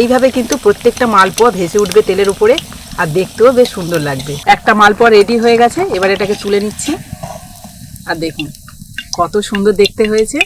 এইভাবে কিন্তু প্রত্যেকটা মালপোয়া ভেসে উঠবে তেলের উপরে, আর দেখতেও বেশ সুন্দর লাগবে। একটা মালপোয়া রেডি হয়ে গেছে, এবার এটাকে তুলে নিচ্ছি। আর দেখুন, কত সুন্দর দেখতে হয়েছে।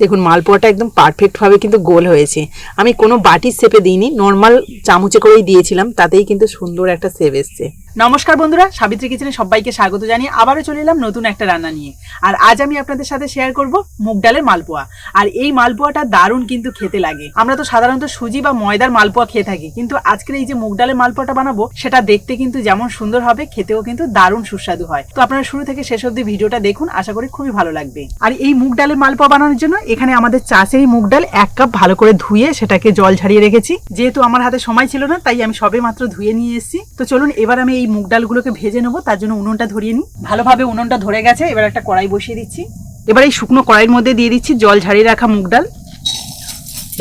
দেখুন, মালপোয়াটা একদম পারফেক্টভাবে কিন্তু গোল হয়েছে। আমি কোনো বাটির শেপে দিইনি নর্মাল চামচে করেই দিয়েছিলাম, তাতেই কিন্তু সুন্দর একটা শেপ এসছে। নমস্কার বন্ধুরা, সাবিত্রী কিচেনে সবাইকে স্বাগত জানিয়ে আবারও চলে এলাম নতুন একটা রান্না নিয়ে। আর আজ আমি আপনাদের সাথে শেয়ার করব মুগ ডালের মালপোয়া। আর এই মালপোয়াটা দারুণ কিন্তু খেতে লাগে। আমরা তো সাধারণত সুজি বা ময়দার মালপোয়া খেয়ে থাকি, কিন্তু আজকের এই যে মুগ ডালের মালপোয়াটা বানাবো, সেটা দেখতে কিন্তু যেমন সুন্দর হবে, খেতেও কিন্তু দারুণ সুস্বাদু হয়। তো আপনারা শুরু থেকে শেষ অবধি ভিডিওটা দেখুন, আশা করি খুবই ভালো লাগবে। আর এই মুগ ডালের মালপোয়া বানানোর জন্য এখানে আমাদের চাষেরই মুগ ডাল এক কাপ ভালো করে ধুয়ে সেটাকে জল ঝারিয়ে রেখেছি। যেহেতু আমার হাতে সময় ছিল না, তাই আমি সবে মাত্র ধুয়ে নিয়ে এসেছি। তো চলুন, এবার আমি এই মুগ ডালগুলোকে ভেজে নেব, তার জন্য উনুনটা ধরিয়ে নিই। ভালোভাবে উনুনটা ধরে গেছে, এবার একটা কড়াই বসিয়ে দিচ্ছি। এবার এই শুকনো কড়াইয়ের মধ্যে দিয়ে দিচ্ছি জল ঝাড়িয়ে রাখা মুগ ডাল।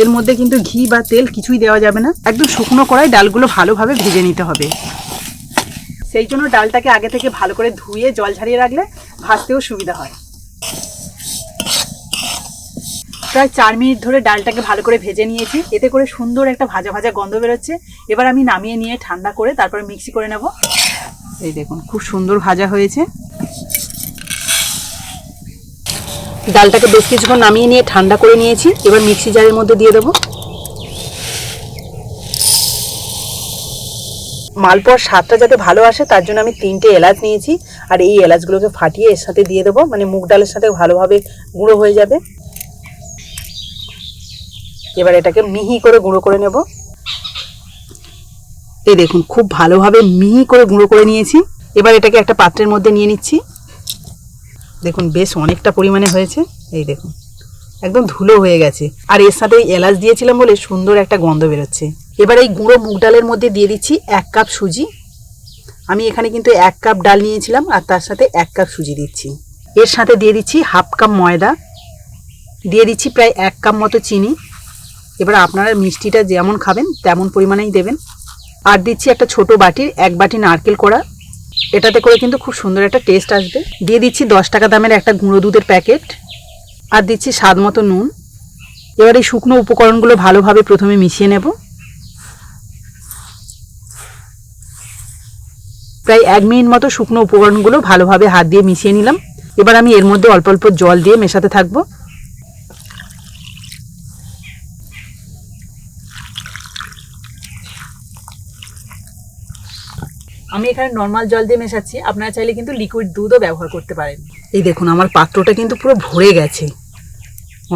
এর মধ্যে কিন্তু ঘি বা তেল কিছুই দেওয়া যাবে না। একদম শুকনো কড়াই ডালগুলো ভালোভাবে ভেজে নিতে হবে। সেই জন্য ডালটাকে আগে থেকে ভালো করে ধুয়ে জল ঝাড়িয়ে রাখলে ভাজতেও সুবিধা হয়। প্রায় চার মিনিট ধরে ডালটাকে ভালো করে ভেজে নিয়েছি। এতে করে সুন্দর একটা ভাজা ভাজা গন্ধ বেরোচ্ছে। এবার আমি নামিয়ে নিয়ে ঠান্ডা করে তারপরে মিক্সি করে নেব। এই দেখুন, খুব সুন্দর ভাজা হয়েছে। ডালটাকে বেশ কিছুক্ষণ নামিয়ে নিয়ে ঠান্ডা করে নিয়েছি। এবার মিক্সি জারের মধ্যে দিয়ে দেবো। মালপোয়ার স্বাদটা যাতে ভালো আসে, তার জন্য আমি তিনটে এলাচ নিয়েছি। আর এই এলাচগুলোকে ফাটিয়ে এর সাথে দিয়ে দেবো। মানে মুগ ডালের সাথে ভালোভাবে গুঁড়ো হয়ে যাবে। এবার এটাকে মিহি করে গুঁড়ো করে নেব। এই দেখুন, খুব ভালোভাবে মিহি করে গুঁড়ো করে নিয়েছি। এবার এটাকে একটা পাত্রের মধ্যে নিয়ে নিচ্ছি। দেখুন, বেশ অনেকটা পরিমাণে হয়েছে। এই দেখুন, একদম ধুলো হয়ে গেছে। আর এর সাথে এলাচ দিয়েছিলাম বলে সুন্দর একটা গন্ধ বেরোচ্ছে। এবার এই গুঁড়ো মুগ ডালের মধ্যে দিয়ে দিচ্ছি এক কাপ সুজি। আমি এখানে কিন্তু এক কাপ ডাল নিয়েছিলাম আর তার সাথে এক কাপ সুজি দিচ্ছি। এর সাথে দিয়ে দিচ্ছি হাফ কাপ ময়দা। দিয়ে দিচ্ছি প্রায় এক কাপ মতো চিনি। এবার আপনারা মিষ্টিটা যেমন খাবেন, তেমন পরিমাণেই দেবেন। আর দিচ্ছি একটা ছোট বাটির, এক বাটি নারকেল কড়া। এটাতে করে কিন্তু খুব সুন্দর একটা টেস্ট আসবে। দিয়ে দিচ্ছি দশ টাকা দামের একটা গুঁড়ো দুধের প্যাকেট আর দিচ্ছি স্বাদ মতো নুন। এবার এই শুকনো উপকরণগুলো ভালোভাবে প্রথমে মিশিয়ে নেব। প্রায় এক মিনিট মতো শুকনো উপকরণগুলো ভালোভাবে হাত দিয়ে মিশিয়ে নিলাম। এবার আমি এর মধ্যে অল্প অল্প জল দিয়ে মেশাতে থাকব। আমি এখানে নর্মাল জল দিয়ে মেশাচ্ছি আপনারা চাইলে কিন্তু লিকুইড দুধও ব্যবহার করতে পারেন। এই দেখুন আমার পাত্রটা কিন্তু পুরো ভরে গেছে।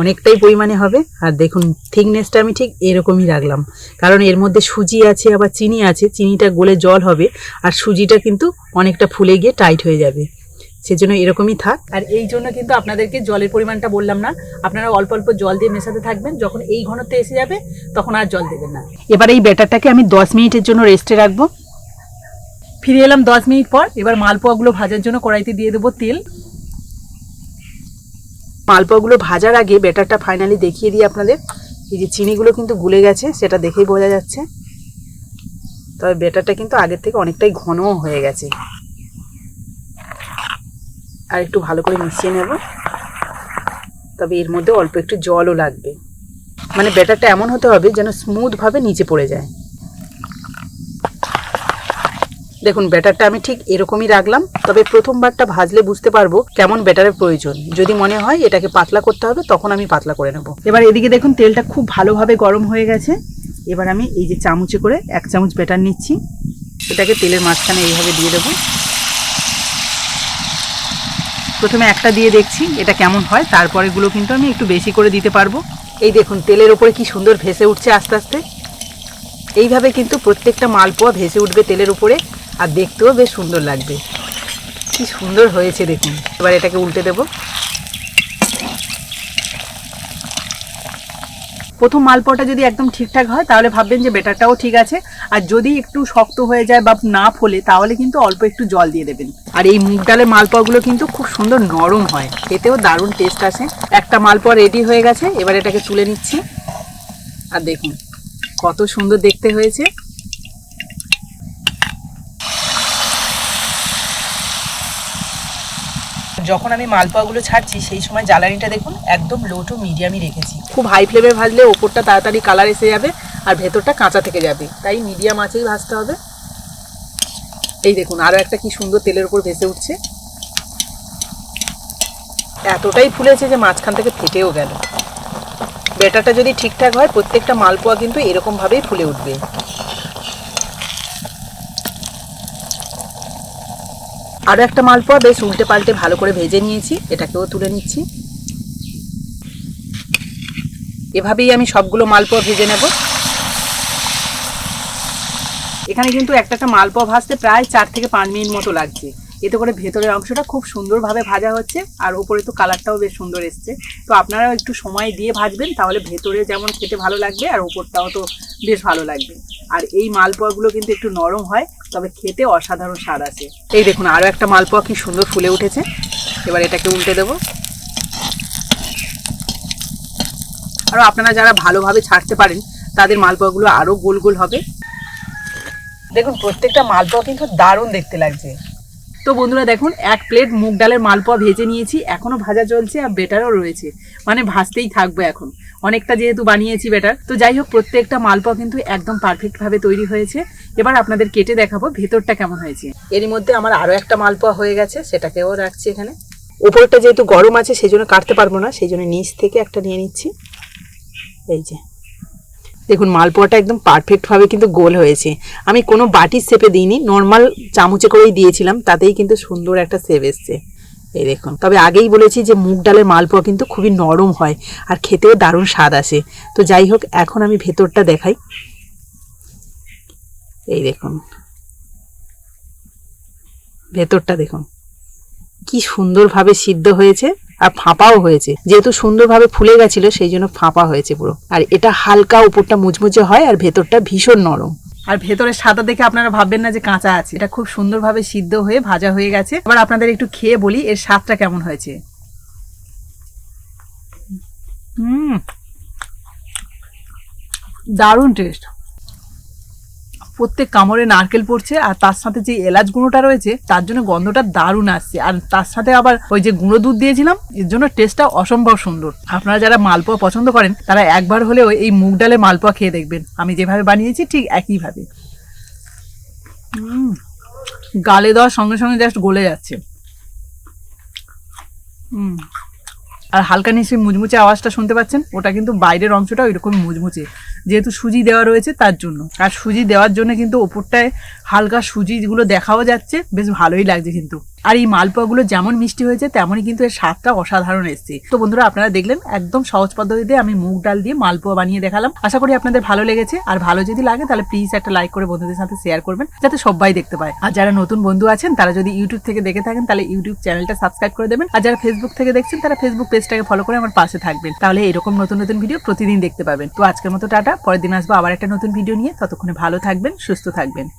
অনেকটাই পরিমাণে হবে আর দেখুন থিকনেসটা আমি ঠিক এরকমই রাখলাম। কারণ এর মধ্যে সুজি আছে আবার চিনি আছে চিনিটা গলে জল হবে আর সুজিটা কিন্তু অনেকটা ফুলে গিয়ে টাইট হয়ে যাবে। সেজন্য এরকমই থাক। আর এই জন্য কিন্তু আপনাদেরকে জলের পরিমাণটা বললাম না আপনারা অল্প অল্প জল দিয়ে মেশাতে থাকবেন যখন এই ঘনত্বে এসে যাবে তখন আর জল দেবেন না। এবার এই ব্যাটারটাকে আমি দশ মিনিটের জন্য রেস্টে রাখব। ফিরে এলাম দশ মিনিট পর। এবার মালপোয়াগুলো ভাজার জন্য কড়াইতে দিয়ে দেবো তেল। মালপোয়াগুলো ভাজার আগে ব্যাটারটা ফাইনালি দেখিয়ে দিই আপনাদের। এই যে চিনিগুলো কিন্তু গুলে গেছে, সেটা দেখেই বোঝা যাচ্ছে। তবে ব্যাটারটা কিন্তু আগের থেকে অনেকটাই ঘনও হয়ে গেছে। আর একটু ভালো করে মিশিয়ে নেব। তবে এর মধ্যে অল্প একটু জলও লাগবে। মানে ব্যাটারটা এমন হতে হবে যেন স্মুথভাবে নিচে পড়ে যায়। দেখুন, ব্যাটারটা আমি ঠিক এরকমই রাখলাম, তবে প্রথমবারটা ভাজলে বুঝতে পারব কেমন ব্যাটারের প্রয়োজন। যদি মনে হয় এটাকে পাতলা করতে হবে, তখন আমি পাতলা করে নেব। এবার এদিকে দেখুন, তেলটা খুব ভালোভাবে গরম হয়ে গেছে। এবার আমি এই যে চামচে করে এক চামচ ব্যাটার নিচ্ছি। এটাকে তেলের মাঝখানে এইভাবে দিয়ে দেবো। প্রথমে একটা দিয়ে দেখছি এটা কেমন হয় তারপরেগুলো কিন্তু আমি একটু বেশি করে দিতে পারব। এই দেখুন, তেলের ওপরে কি সুন্দর ভেসে উঠছে আস্তে আস্তে। এইভাবে কিন্তু প্রত্যেকটা মালপোয়া ভেসে উঠবে তেলের উপরে আর দেখতেও বেশ সুন্দর লাগবে। কি সুন্দর হয়েছে দেখুন। এবার এটাকে উল্টে দেব। প্রথম মালপোয়াটা যদি একদম ঠিকঠাক হয়, তাহলে ভাববেন যে বেটারটাও ঠিক আছে। আর যদি একটু শক্ত হয়ে যায় বা না ফোলে, তাহলে কিন্তু অল্প একটু জল দিয়ে দেবেন। আর এই মুগ ডালের মালপোয়াগুলো কিন্তু খুব সুন্দর নরম হয়। খেতেও দারুণ টেস্ট আসে। একটা মালপোয়া রেডি হয়ে গেছে, এবার এটাকে তুলে নিচ্ছি। আর দেখুন, কত সুন্দর দেখতে হয়েছে। যখন আমি মালপোয়াগুলো ছাড়ছি, সেই সময় জ্বালানিটা দেখুন, একদম লো টু মিডিয়ামই রেখেছি। খুব হাই ফ্লেমে ভাজলে ওপরটা তাড়াতাড়ি কালার এসে যাবে আর ভেতরটা কাঁচা থেকে যাবে। তাই মিডিয়াম আঁচেই ভাজতে হবে। এই দেখুন আরও একটা কি সুন্দর তেলের উপর ভেসে উঠছে। এতটাই ফুলেছে যে মাঝখান থেকে ফেটেও গেল। ব্যাটারটা যদি ঠিকঠাক হয়, প্রত্যেকটা মালপোয়া কিন্তু এরকমভাবেই ফুলে উঠবে। আরও একটা মালপোয়া, বেশ উল্টে পাল্টে ভালো করে ভেজে নিয়েছি, এটাকেও তুলে নিচ্ছি। এভাবেই আমি সবগুলো মালপোয়া ভেজে নেব। এখানে কিন্তু একটা একটা মালপোয়া ভাজতে প্রায় চার থেকে পাঁচ মিনিট মতো লাগছে। এতে করে ভেতরের অংশটা খুব সুন্দরভাবে ভাজা হচ্ছে, আর ওপরে তো কালারটাও বেশ সুন্দর এসছে। তো আপনারাও একটু সময় দিয়ে ভাজবেন, তাহলে ভেতরে যেমন খেতে ভালো লাগবে, আর ওপরটাও তো বেশ ভালো লাগবে। আর এই মালপোয়াগুলো কিন্তু একটু নরম হয় তবে খেতে অসাধারণ স্বাদ আছে। এই দেখুন আরও একটা মালপোয়া কি সুন্দর ফুলে উঠেছে। এবার এটাকে উল্টে দেবো। আরও আপনারা যারা ভালোভাবে ছাড়তে পারেন, তাদের মালপোয়াগুলো আরও গোল গোল হবে। দেখুন, প্রত্যেকটা মালপোয়া কিন্তু দারুণ দেখতে লাগছে। তো বন্ধুরা দেখুন, এক প্লেট মুগ ডালের মালপোয়া ভেজে নিয়েছি, এখনও ভাজা চলছে আর বেটারও রয়েছে। মানে ভাজতেই থাকবে এখন। অনেকটা যেহেতু বানিয়েছি বেটার। তো যাই হোক, প্রত্যেকটা মালপোয়া কিন্তু একদম পারফেক্ট ভাবে তৈরি হয়েছে। এবার আপনাদের কেটে দেখাবো ভেতরটা কেমন হয়েছে। এরই মধ্যে আমার আরও একটা মালপোয়া হয়ে গেছে, সেটাকেও রাখছি এখানে। উপরটা যেহেতু গরম আছে সেই জন্য কাটতে পারব না সেই জন্য নিচ থেকে একটা নিয়ে নিচ্ছি। এই যে। দেখুন, মালপোয়াটা একদম পারফেক্টভাবে কিন্তু গোল হয়েছে। আমি কোনো বাটির শেপে দিইনি নর্মাল চামচে করেই দিয়েছিলাম, তাতেই কিন্তু সুন্দর একটা শেপ এসছে। এই দেখুন, তবে আগেই বলেছি যে মুগ ডালের মালপোয়া কিন্তু খুবই নরম হয় আর খেতেও দারুণ স্বাদ আসে। তো যাই হোক, এখন আমি ভেতরটা দেখাই। এই দেখুন, ভেতরটা দেখুন, কি সুন্দরভাবে সিদ্ধ হয়েছে আর ফাঁপাও হয়েছে। যেহেতু সুন্দরভাবে ফুলে গেছিল, সেই জন্য ফাঁপা হয়েছে পুরো। আর এটা হালকা উপরটা মুচমুচে হয় আর ভেতরটা ভীষণ নরম। আর ভেতরে সাদা দেখে আপনারা ভাববেন না যে কাঁচা আছে। এটা খুব সুন্দরভাবে সিদ্ধ হয়ে ভাজা হয়ে গেছে। এবার আপনাদের একটু খেয়ে বলি, এর স্বাদটা কেমন হয়েছে। দারুণ টেস্ট প্রত্যেক কামড়ে নারকেল পড়ছে, আর তার সাথে যে এলাচ গুঁড়োটা রয়েছে, তার জন্য গন্ধটা দারুণ আসছে। আর তার সাথে আবার ওই যে গুঁড়ো দুধ দিয়েছিলাম, এর জন্য টেস্টটা অসম্ভব সুন্দর। আপনারা যারা মালপোয়া পছন্দ করেন, তারা একবার হলেও এই মুগ ডালে মালপোয়া খেয়ে দেখবেন। আমি যেভাবে বানিয়েছি, ঠিক একইভাবে। গালে দেওয়ার সঙ্গে সঙ্গে জাস্ট গলে যাচ্ছে। হুম আর হালকা নিচে মুচমুচে আওয়াজটা শুনতে পাচ্ছেন? ওটা কিন্তু বাইরের অংশটা ওইরকম মুচমুচে। যেহেতু সুজি দেওয়া রয়েছে, তার জন্য। আর সুজি দেওয়ার জন্য কিন্তু ওপরটায় হালকা সুজিগুলো দেখাও যাচ্ছে। বেশ ভালোই লাগছে কিন্তু। আর এই মালপোয়াগুলো যেমন মিষ্টি হয়েছে, তেমনই কিন্তু এর স্বাদটা অসাধারণ এসছে। তো বন্ধুরা, আপনারা দেখলেন, একদম সহজ পদ্ধতিতে আমি মুগ ডাল দিয়ে মালপোয়া বানিয়ে দেখালাম। আশা করি আপনাদের ভালো লেগেছে। আর ভালো যদি লাগে, তাহলে প্লিজ একটা লাইক করে বন্ধুদের সাথে শেয়ার করবেন, যাতে সবাই দেখতে পায়। আর যারা নতুন বন্ধু আছেন, তারা যদি ইউটিউব থেকে দেখে থাকেন, তাহলে ইউটিউব চ্যানেলটা সাবস্ক্রাইব করে দেবেন। আর যারা ফেসবুক থেকে দেখছেন, তারা ফেসবুক পেজটাকে ফলো করে আমার পাশে থাকবেন। তাহলে এরকম নতুন নতুন ভিডিও প্রতিদিন দেখতে পাবেন। তো আজকের মতো টাটা, পরের দিন আসব আবার একটা নতুন ভিডিও নিয়ে। ততক্ষণে ভালো থাকবেন, সুস্থ থাকবেন।